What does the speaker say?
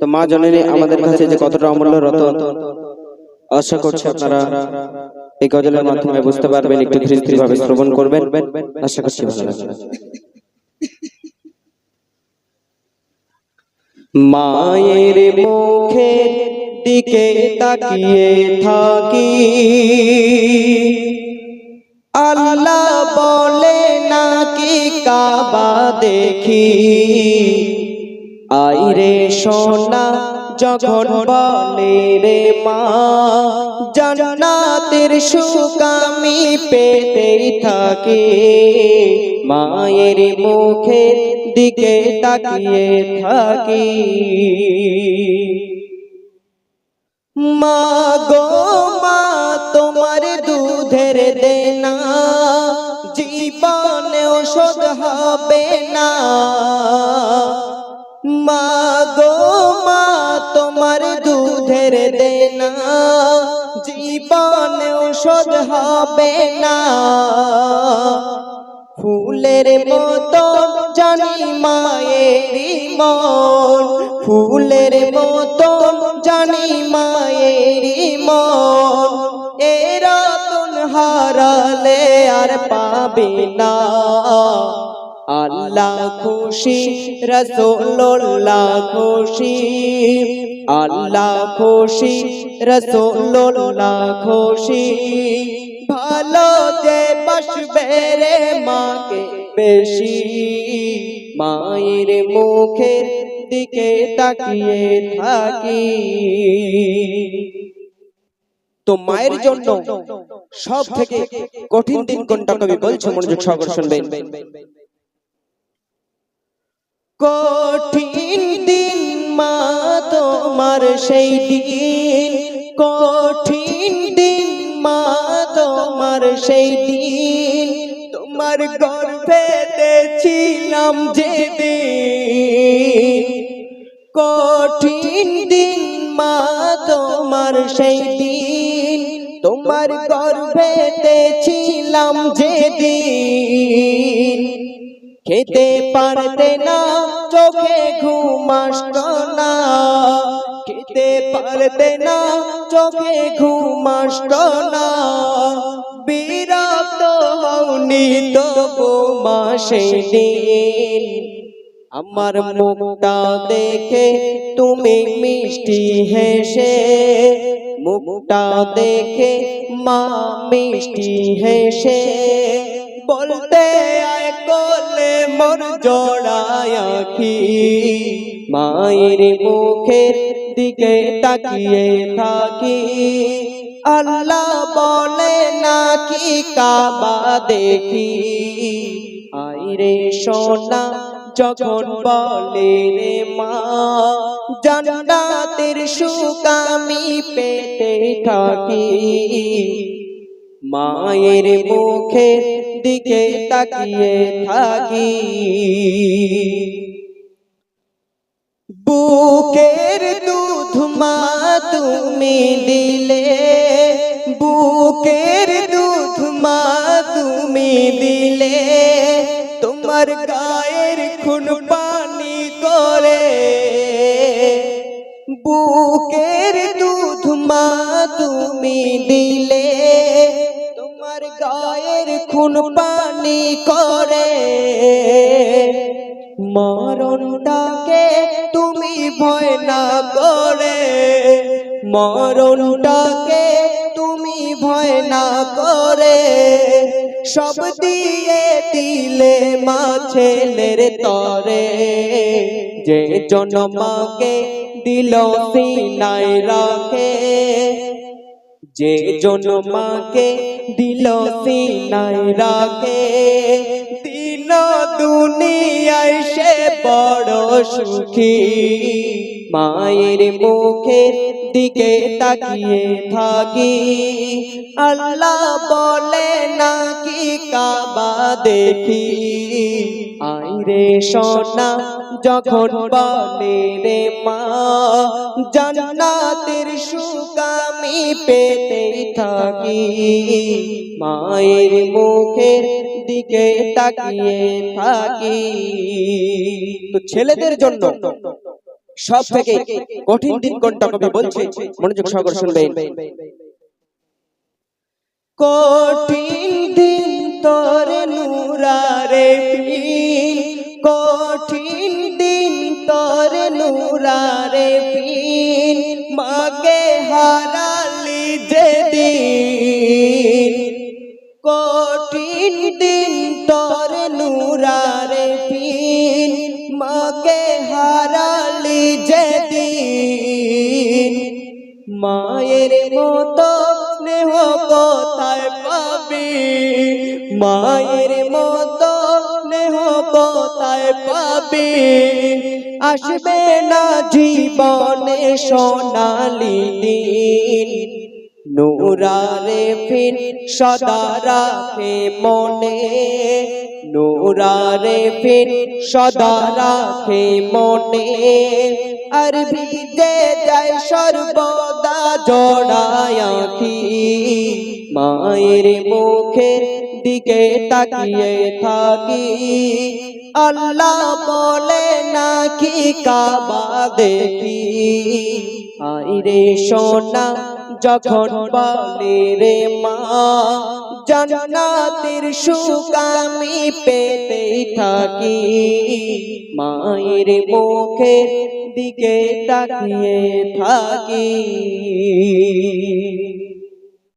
তো মা জননী আমাদের কাছে যে কতটা অমূল্য রতন আশা করছি আপনারা এই গজলের মাধ্যমে বুঝতে পারবেন একটু ধীরে ভাবে শ্রবণ করবেন। আশা করছি ভালো লাগবে। মায়ের মুখের দিকে তাকিয়ে থাকি। আল্লাহ বলে নাকি কাবা দেখি। সোনা যখন বলে রে মা, জান্নাতের সুখ আমি পেতেই থাকি। মায়ের মুখের দিকে তাকিয়ে থাকি। মা গো মা, তোমার দুধের দেনা, জীবনে ওষুধ হবে না। তোমার দুধের দেনা, জীবনে ওষুধ হবে না। ফুলের মতো জানি মায়ের মন ফুলের মতো জানি মায়ের মন এ রতন হারালে আর পাবে না। আল্লাহ খুশি রসোল্লাহ খুশি। আল্লাহ খুশি রসোল্লাহ খুশি। ভালো যে বসবে রে মাকে বেশি মায়ের মুখের দিকে তাকিয়ে থাকি। তো মায়ের জন্য সব থেকে কঠিন দিন কোনটা কবি বলছে? মনোযোগ সহকারে শুনবেন। কঠিন দিন মা তোমার সেই দিন। কঠিন দিন মা তোমার সেই দিন। তোমার গর্ভেতে ছিলাম যেদিন। কঠিন দিন মা তোমার সেই দিন। তোমার গর্ভেতে ছিলাম যেদিন। খেতে পারতে না, চোখে ঘুম আসতো না। খেতে পারতে না, চোখে ঘুম আসতো না। বিরক্ত হওনি তবু মাসে আমার মুখটা দেখে তুমি মিষ্টি হেসে, মুখটা দেখে মা মিষ্টি হেসে, বলতে আয় মোর জড়ায় মায়ের মুখের দিকে তাকিয়ে থাকি। আল্লাহ বলে নাকি কাবা দেখি। আইরে সোনা, যখন বলে রে মা, জান্নাতের সুখ আমি পেতে থাকি। মায়ের মুখের দিকে তাকিয়ে থাকি। বুকের দুধ মা তুমি দিলে, বুকের দুধ মা তুমি দিলে। তোমার গায়ের খুন পানি করে। মরণটাকে তুমি ভয় না করে। মরণটাকে তুমি ভয় না করে। সব দিয়ে দিলে মা ছেলের তরে। যে জন্মাকে দিল সিনাই রাখে। যে জন্মাকে দিল সিনাই রাখে দিন দুনিয়ায় সে বড় সুখী। মায়ের মুখের দিকে তাকিয়ে থাকি। আল্লাহ বলে নাকি কাবা দেখি। আইরে সোনা যখন বলে রে মা জান্নাতের সুখ আমি পেতে থাকি মায়ের মুখের দিকে তাকিয়ে থাকি। তো ছেলেদের জন্য সব থেকে কঠিন দিন কোনটা কবি বলছে? মনোযোগ সহকারে শুনবেন। কঠিন দিন তোর নুরারে পীর, মাকে হারালি যে দিন কঠিন দিন তোর নুরারে পীর, মাকে হারালি যেদিন। মায়ের মতো স্নেহ কোথায় পাবি? মায়ের মতো স্নেহ কোথায় পাবি। আসবে না জীবনে সোনালি দিন। নুরারে ফির সদা রাখে মনে। নুরারে ফির সদা রাখে মনে। আর ভিজে যায় সর্বদা জড়ায় আঁখি। মায়ের মুখের দিকে তাকিয়ে থাকি। আল্লাহ বলে, নাকি কাবা দেখি? আইরে সোনা, যখন বলে রে মা, জান্নাতের সুখ আমি পেতেই থাকি। মায়ের মুখের দিকে তাকিয়ে থাকি।